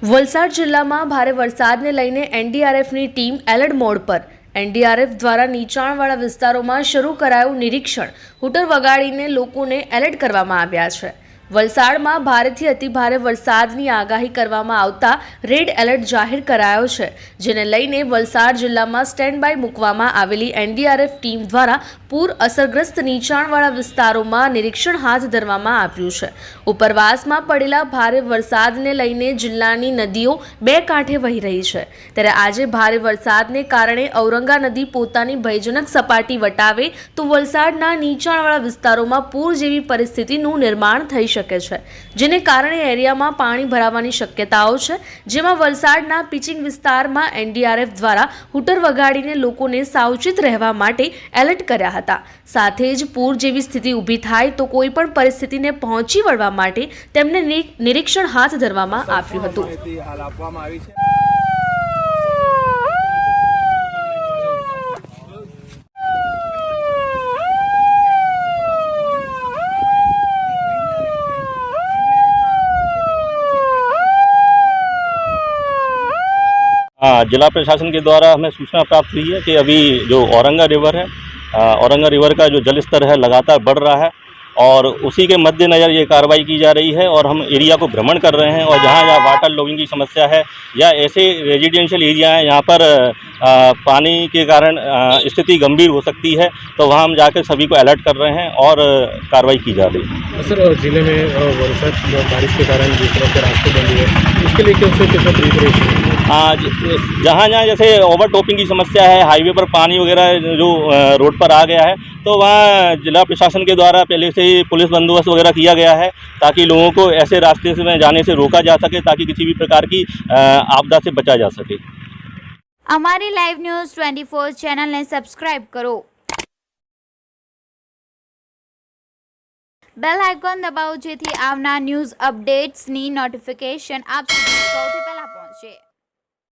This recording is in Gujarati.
વલસાડ જિલ્લામાં ભારે વરસાદને લઈને એનડીઆરએફની ટીમ એલર્ટ મોડ પર. એનડીઆરએફ દ્વારા નીચાણવાળા વિસ્તારોમાં શરૂ કરાયું નિરીક્ષણ. હુટર વગાડીને લોકોને એલર્ટ કરવામાં આવ્યા છે. વલસાડમાં ભારેથી અતિભારે વરસાદની આગાહી કરવામાં આવતા રેડ એલર્ટ જાહેર કરાયો છે, જેને લઈને વલસાડ જિલ્લામાં સ્ટેન્ડ બાય મૂકવામાં આવેલી એનડીઆરએફ ટીમ દ્વારા પૂર અસરગ્રસ્ત નીચાણવાળા વિસ્તારોમાં નિરીક્ષણ હાથ ધરવામાં આવ્યું છે. ઉપરવાસમાં પડેલા ભારે વરસાદને લઈને જિલ્લાની નદીઓ બે કાંઠે વહી રહી છે. ત્યારે આજે ભારે વરસાદને કારણે ઔરંગા નદી પોતાની ભયજનક સપાટી વટાવે તો વલસાડના નીચાણવાળા વિસ્તારોમાં પૂર જેવી પરિસ્થિતિનું નિર્માણ થઈ શકે છે, જેને કારણે એરિયામાં પાણી ભરાવાની શક્યતાઓ છે. જેમાં વલસાડના પિચિંગ વિસ્તારમાં એનડીઆરએફ દ્વારા હૂટર વગાડીને લોકોને સાવચેત રહેવા માટે એલર્ટ કર્યા હતા. સાથે જ પૂર જેવી સ્થિતિ ઊભી થાય તો કોઈ પણ પરિસ્થિતિને પહોંચી વળવા માટે તેમને નિરીક્ષણ હાથ ધરવામાં આવ્યું હતું. हाँ जिला प्रशासन के द्वारा हमें सूचना प्राप्त हुई है कि अभी जो औरंगा रिवर है औरंगा रिवर का जो जल स्तर है लगातार बढ़ रहा है और उसी के मद्देनज़र ये कार्रवाई की जा रही है और हम एरिया को भ्रमण कर रहे हैं और जहाँ जहाँ वाटर लॉगिंग की समस्या है या ऐसे रेजिडेंशियल एरिया हैं यहाँ पर अ, पानी के कारण स्थिति गंभीर हो सकती है तो वहाँ हम जाकर सभी को अलर्ट कर रहे हैं और कार्रवाई की जा रही है। सर ज़िले में वर्षा बारिश के कारण जिस तरह से रास्ते बंद हुए उसके लिए कैसे कैसे प्रिपरेशन जहाँ जहाँ जैसे ओवर टॉपिंग की समस्या है हाईवे पर पानी वगैरह जो अ, रोड पर आ गया है तो वहाँ जिला प्रशासन के द्वारा पहले से ही पुलिस बंदोबस्त वगैरह किया गया है ताकि लोगों को ऐसे रास्ते से में जाने से रोका जा सके ताकि किसी भी प्रकार की अ, आपदा से बचा जा सके અમારી લાઈવ ન્યૂઝ ટ્વેન્ટી ફોર ચેનલને સબસ્ક્રાઇબ કરો બેલ આઇકોન દબાવો જેથી આવનાર ન્યૂઝ અપડેટ્સની નોટિફિકેશન આપ સુધી સૌથી પહેલા પહોંચે